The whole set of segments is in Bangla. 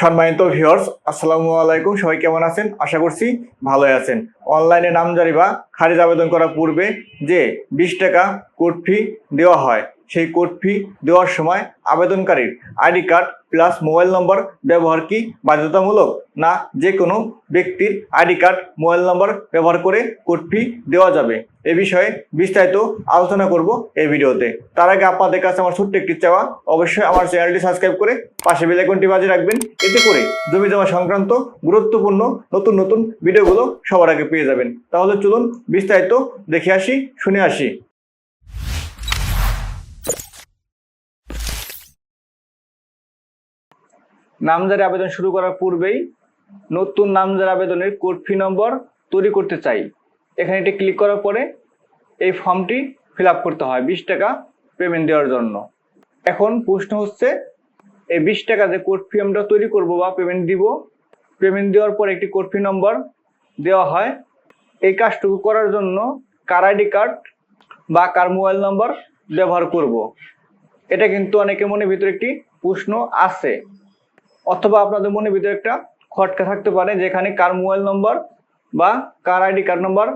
সম্মানিত ভিউয়ার্স আসসালামু আলাইকুম। সবাই কেমন আছেন? আশা করছি ভালোই আছেন। অনলাইনে নামজারি বা খারিজ আবেদন করার পূর্বে যে বিশ টাকা কোর্ট ফি দেওয়া হয় সেই কোর্ট ফি দেওয়ার সময় আবেদনকারীর ID card plus mobile number ব্যবহার কি বাধ্যতামূলক? না যে কোনো ব্যক্তির আইডি কার্ড মোবাইল নম্বর ব্যবহার করে কোর্ট ফি দেওয়া যাবে। এ বিষয়ে বিস্তারিত আলোচনা করব এই ভিডিওতে। তার আগে আপনাদের কাছে আমার ছোট্ট একটি চাওয়া। অবশ্যই আমার চ্যানেলটি সাবস্ক্রাইব করে পাশে বেল আইকনটি বাজিয়ে রাখবেন। এতে করে জমি জমা সংক্রান্ত গুরুত্বপূর্ণ নতুন নতুন ভিডিওগুলো সবার আগে পেয়ে যাবেন। তাহলে চলুন বিস্তারিত দেখে আসি, শুনে আসি। নামজারি আবেদন শুরু করার পূর্বেই নতুন নামজারি আবেদনের কোড ফি নম্বর তৈরি করতে চাই। এখানে এটি ক্লিক করার পরে এই ফর্মটি ফিল করতে হয় বিশ টাকা পেমেন্ট দেওয়ার জন্য। এখন প্রশ্ন হচ্ছে, এই বিশ টাকা যে কোড ফি আমরা তৈরি করব বা পেমেন্ট দিব পেমেন্ট দেওয়ার পর একটি কোড ফি নম্বর দেওয়া হয়। এই কাজটুকু করার জন্য কার আইডি কার্ড বা কার মোবাইল নম্বর ব্যবহার করব। এটা কিন্তু অনেকের মনের ভিতরে একটি প্রশ্ন আছে। অথবা আপনাদের মনে ভিতরে একটা খটকা থাকতে পারে, যেখানে কার মোবাইল নম্বর বা কার আইডি কার্ড নম্বর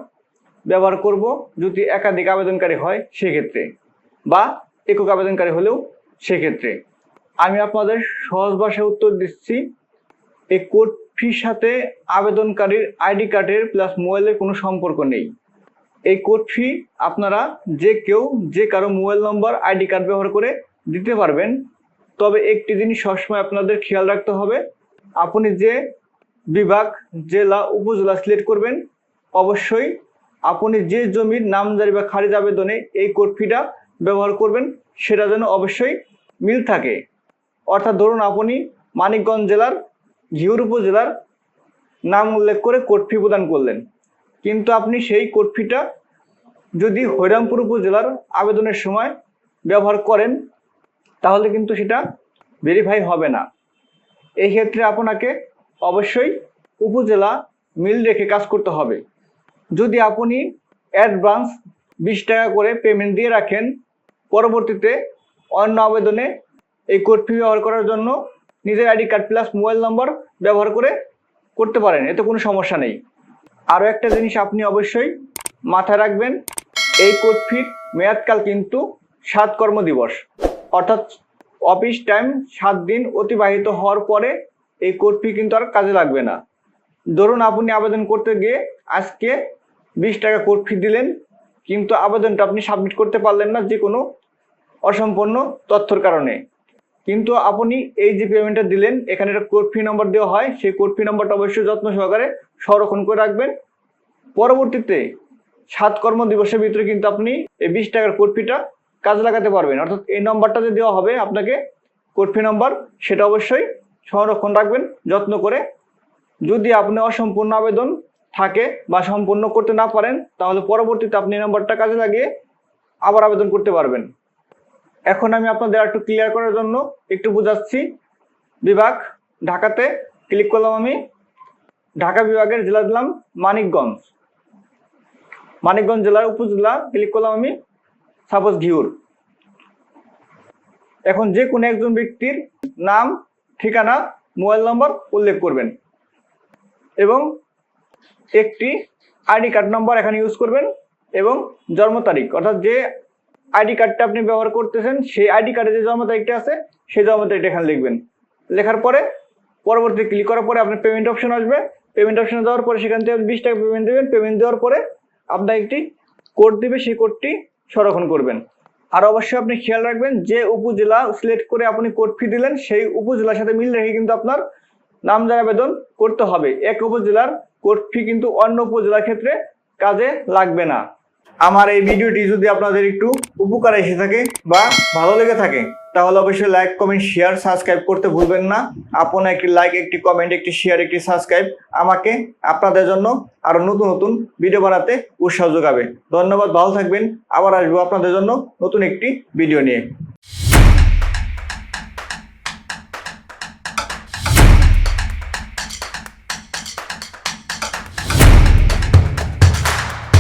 ব্যবহার করব যদি একাধিক আবেদনকারী হয় সেক্ষেত্রে বা একক আবেদনকারী হলেও সেক্ষেত্রে। আমি আপনাদের সহজ ভাষায় উত্তর দিচ্ছি, এই কোড ফির সাথে আবেদনকারীর আইডি কার্ডের প্লাস মোবাইলের কোনো সম্পর্ক নেই। এই কোড ফি আপনারা যে কেউ যে কারও মোবাইল নম্বর, আইডি কার্ড ব্যবহার করে দিতে পারবেন। তবে একটি জিনিস সবসময় আপনাদের খেয়াল রাখতে হবে, আপনি যে বিভাগ, জেলা, উপজেলা সিলেক্ট করবেন, অবশ্যই আপনি যে জমির নামজারি বা খারিজ আবেদনে এই কোড ব্যবহার করবেন, সেটা যেন অবশ্যই মিল থাকে। অর্থাৎ ধরুন আপনি মানিকগঞ্জ জেলার ঘিউর উপজেলার নাম উল্লেখ করে কোড প্রদান করলেন। কিন্তু আপনি সেই কোড যদি হরিরামপুর উপজেলার আবেদনের সময় ব্যবহার করেন তাহলে কিন্তু সেটা ভেরিফাই হবে না। এই ক্ষেত্রে আপনাকে অবশ্যই উপজেলা মিল রেখে কাজ করতে হবে। যদি আপনি অ্যাডভান্স বিশ টাকা করে পেমেন্ট দিয়ে রাখেন, পরবর্তীতে অন্য আবেদনে এই কোড ফি ব্যবহার করার জন্য নিজের ID card plus mobile number ব্যবহার করে করতে পারেন, এতে কোনো সমস্যা নেই। আরও একটা জিনিস আপনি অবশ্যই মাথায় রাখবেন, এই কোড ফির মেয়াদকাল কিন্তু সাত কর্মদিবস। অর্থাৎ অফিস টাইম সাত দিন অতিবাহিত হওয়ার পরে এই কোড ফি কিন্তু আর কাজে লাগবে না। ধরুন আপনি আবেদন করতে গিয়ে আজকে বিশ টাকা কোড ফি দিলেন, কিন্তু আবেদনটা আপনি সাবমিট করতে পারলেন না যে কোনো অসম্পূর্ণ তথ্যর কারণে। কিন্তু আপনি এই যে পেমেন্টটা দিলেন, এখানে একটা কোড ফি নম্বর দেওয়া হয়, সেই কোড ফি নম্বরটা অবশ্যই যত্ন সহকারে সংরক্ষণ করে রাখবেন। পরবর্তীতে সাত কর্ম দিবসের ভিতরে কিন্তু আপনি এই বিশ টাকার কোড ফিটা কাজে লাগাতে পারবেন। অর্থাৎ এই নম্বরটা যে দেওয়া হবে আপনাকে কোড ফি নম্বর। সেটা অবশ্যই সংরক্ষণ রাখবেন, যত্ন করে। যদি আপনি অসম্পূর্ণ আবেদন থাকে বা সম্পূর্ণ করতে না পারেন, তাহলে পরবর্তীতে আপনি এই নম্বরটা কাজে লাগিয়ে আবার আবেদন করতে পারবেন। এখন আমি আপনাদের একটু ক্লিয়ার করার জন্য একটু বোঝাচ্ছি। বিভাগ, ঢাকাতে ক্লিক করলাম আমি। ঢাকা বিভাগের জেলা দিলাম মানিকগঞ্জ। মানিকগঞ্জ জেলার উপজেলা ক্লিক করলাম আমি। সাপোজ ঘিউর। এখন যে কোনো একজন ব্যক্তির নাম, ঠিকানা, মোবাইল নম্বর উল্লেখ করবেন এবং একটি আইডি কার্ড নম্বর এখানে ইউজ করবেন এবং জন্ম তারিখ। অর্থাৎ যে আইডি কার্ডটা আপনি ব্যবহার করতেছেন, সেই আইডি কার্ডে যে জন্ম তারিখটা আছে, সেই জন্ম তারিখটা এখানে লিখবেন। লেখার পরে পরবর্তী ক্লিক করার পরে আপনার পেমেন্ট অপশন আসবে। পেমেন্ট অপশনে দেওয়ার পরে সেখান থেকে বিশ টাকা পেমেন্ট দেবেন। পেমেন্ট দেওয়ার পরে আপনার একটি কোড দিবে। সেই কোডটি সংরক্ষণ করবেন। আর অবশ্যই আপনি খেয়াল রাখবেন যে উপজেলা সিলেক্ট করে আপনি কোড ফি দিলেন, সেই উপজেলার সাথে মিল রেখে কিন্তু আপনার নামজারি আবেদন করতে হবে। এক উপজেলার কোড ফি কিন্তু অন্য উপজেলার ক্ষেত্রে কাজে লাগবে না। আমার এই ভিডিওটি যদি আপনাদের একটু উপকার এসে থাকে বা ভালো লেগে থাকে, তাহলে অবশ্যই লাইক কমেন্ট শেয়ার সাবস্ক্রাইব করতে ভুলবেন না। আপনার একটি লাইক একটি কমেন্ট একটি শেয়ার একটি সাবস্ক্রাইব আমাকে আপনাদের জন্য আরও নতুন নতুন ভিডিও বানাতে উৎসাহ যোগাবে। ধন্যবাদ, ভালো থাকবেন। আবার আসব আপনাদের জন্য নতুন একটি ভিডিও নিয়ে।